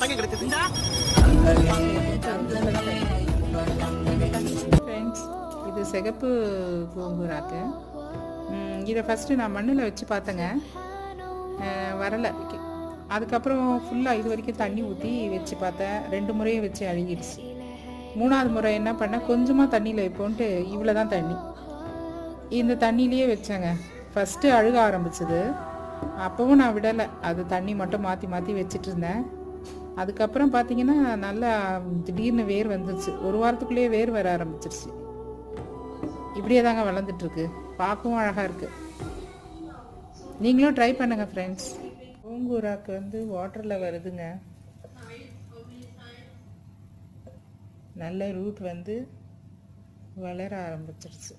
தங்க ஃப்ரெண்ட்ஸ் இது சிகப்பு பூங்குராக்கு. ம், இதை ஃபஸ்ட்டு நான் மண்ணில் வச்சு பார்த்தேங்க. வரலை. அதுக்கப்புறம் ஃபுல்லாக இது வரைக்கும் தண்ணி ஊற்றி வச்சு பார்த்தேன். ரெண்டு முறையும் வச்சு அழுகிடுச்சு. மூணாவது முறை என்ன பண்ணேன்? கொஞ்சமாக தண்ணியில் வைப்போன்ட்டு இவ்வளோ தான் தண்ணி. இந்த தண்ணியிலேயே வச்சேங்க. ஃபஸ்ட்டு அழுக ஆரம்பிச்சது. அப்போவும் நான் விடலை. அது தண்ணி மட்டும் மாற்றி மாற்றி வச்சுட்டு இருந்தேன் அதுக்கப்புறம் பார்த்தீங்கன்னா நல்லா திடீர்னு வேர் வந்துருச்சு. ஒரு வாரத்துக்குள்ளேயே வேர் வர ஆரம்பிச்சிருச்சு. இப்படியே தாங்க வளர்ந்துட்டுருக்கு. பார்க்கவும் அழகாக இருக்குது நீங்களும் ட்ரை பண்ணுங்கள் ஃப்ரெண்ட்ஸ் பூங்கூராக்கு வந்து வாட்டரில் வருதுங்க. நல்ல ரூட் வந்து வளர ஆரம்பிச்சிருச்சு.